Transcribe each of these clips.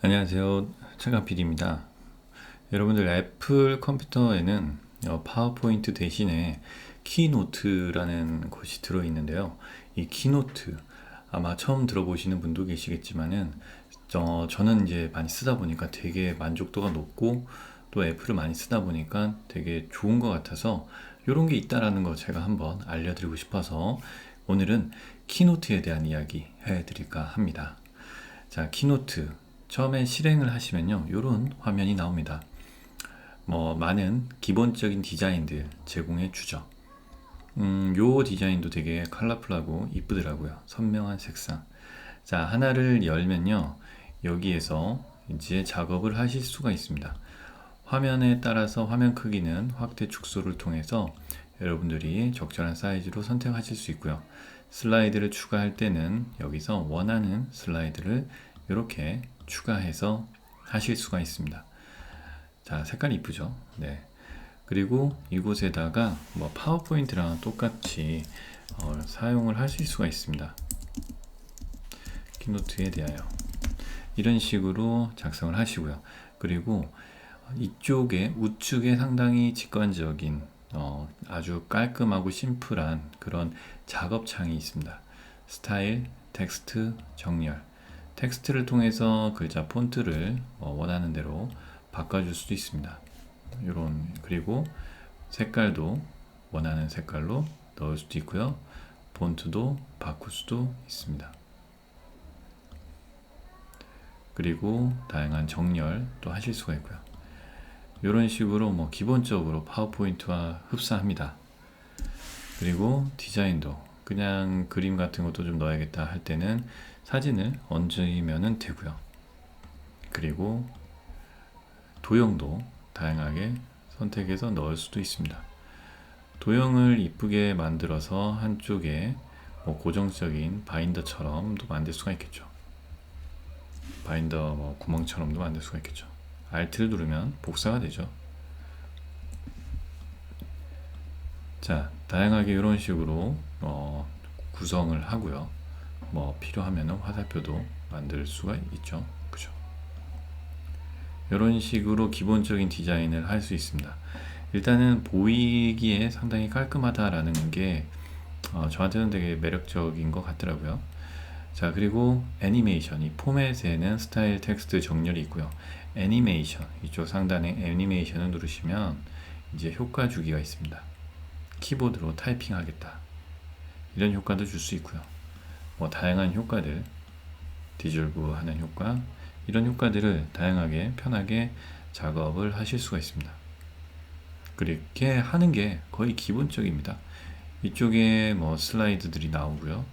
안녕하세요. 최강 PD입니다. 여러분들 애플 컴퓨터에는 어, 파워포인트 대신에 키노트라는 것이 들어있는데요. 이 키노트 아마 처음 들어보시는 분도 계시겠지만은 어, 저는 이제 많이 쓰다 보니까 되게 만족도가 높고 또 애플을 많이 쓰다 보니까 되게 좋은 것 같아서 이런 게 있다라는 거 제가 한번 알려드리고 싶어서 오늘은 키노트에 대한 이야기 해드릴까 합니다. 자, 키노트 처음에 실행을 하시면요, 이런 화면이 나옵니다. 뭐 많은 기본적인 디자인들 제공해 주죠. 음, 요 디자인도 되게 컬러풀하고 이쁘더라고요. 선명한 색상. 자, 하나를 열면요, 여기에서 이제 작업을 하실 수가 있습니다. 화면에 따라서 화면 크기는 확대 축소를 통해서 여러분들이 적절한 사이즈로 선택하실 수 있고요. 슬라이드를 추가할 때는 여기서 원하는 슬라이드를 이렇게 추가해서 하실 수가 있습니다. 자, 색깔 이쁘죠? 네. 그리고 이곳에다가 뭐 파워포인트랑 똑같이 어, 사용을 하실 수가 있습니다. 키노트에 대하여 이런 식으로 작성을 하시고요. 그리고 이쪽에 우측에 상당히 직관적인 어, 아주 깔끔하고 심플한 그런 작업창이 있습니다. 스타일, 텍스트, 정렬 텍스트를 통해서 글자 폰트를 어, 원하는 대로 바꿔줄 수도 있습니다. 이런 그리고 색깔도 원하는 색깔로 넣을 수도 있고요. 폰트도 바꿀 수도 있습니다. 그리고 다양한 정렬도 하실 수가 있고요. 이런 식으로 뭐 기본적으로 파워포인트와 흡사합니다. 그리고 디자인도 그냥 그림 같은 것도 좀 넣어야겠다 할 때는 사진을 얹으면 되고요. 그리고 도형도 다양하게 선택해서 넣을 수도 있습니다. 도형을 이쁘게 만들어서 한쪽에 뭐 고정적인 바인더처럼도 만들 수가 있겠죠. 바인더 뭐 구멍처럼도 만들 수가 있겠죠. Alt를 누르면 복사가 되죠. 자, 다양하게 이런 식으로 어, 구성을 하고요. 뭐 필요하면 화살표도 만들 수가 있죠. 그죠? 이런 식으로 기본적인 디자인을 할 수 있습니다. 일단은 보이기에 상당히 깔끔하다라는 게 어, 저한테는 되게 매력적인 것 같더라고요. 자, 그리고 애니메이션, 이 포맷에는 스타일 텍스트 정렬이 있고요. 애니메이션, 이쪽 상단에 애니메이션을 누르시면 이제 효과 주기가 있습니다. 키보드로 타이핑하겠다. 이런 효과도 줄 수 있고요. 뭐 다양한 효과들, 디졸브 하는 효과, 이런 효과들을 다양하게 편하게 작업을 하실 수가 있습니다. 그렇게 하는 게 거의 기본적입니다. 이쪽에 뭐 슬라이드들이 나오고요.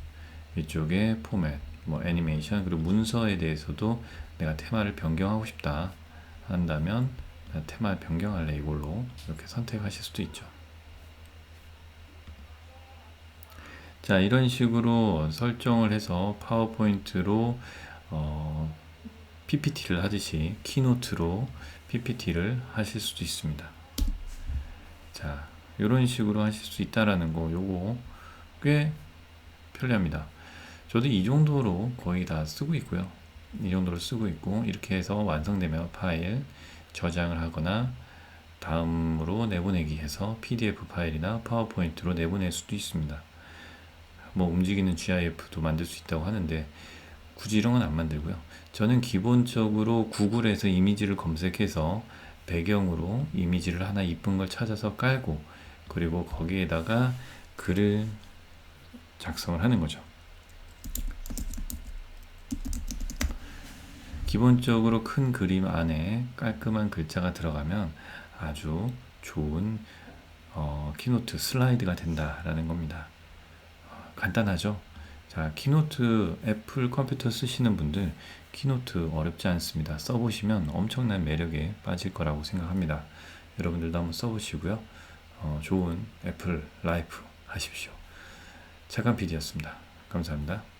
이쪽에 포맷, 뭐 애니메이션, 그리고 문서에 대해서도 내가 테마를 변경하고 싶다 한다면 테마 변경할래 이걸로 이렇게 선택하실 수도 있죠. 자, 이런 식으로 설정을 해서 파워포인트로 어, PPT를 하듯이 키노트로 PPT를 하실 수도 있습니다. 자, 이런 식으로 하실 수 있다라는 거 요거 꽤 편리합니다. 저도 이 정도로 거의 다 쓰고 있고요. 이 정도로 쓰고 있고 이렇게 해서 완성되면 파일 저장을 하거나 다음으로 내보내기 해서 PDF 파일이나 파워포인트로 내보낼 수도 있습니다. 뭐 움직이는 GIF도 만들 수 있다고 하는데 굳이 이런 건 안 만들고요. 저는 기본적으로 구글에서 이미지를 검색해서 배경으로 이미지를 하나 이쁜 걸 찾아서 깔고 그리고 거기에다가 글을 작성을 하는 거죠. 기본적으로 큰 그림 안에 깔끔한 글자가 들어가면 아주 좋은 어, 키노트 슬라이드가 된다라는 겁니다. 간단하죠. 자, 키노트 애플 컴퓨터 쓰시는 분들 키노트 어렵지 않습니다. 써보시면 엄청난 매력에 빠질 거라고 생각합니다. 여러분들도 한번 써보시고요. 어, 좋은 애플 라이프 하십시오. 차관 PD였습니다. 감사합니다.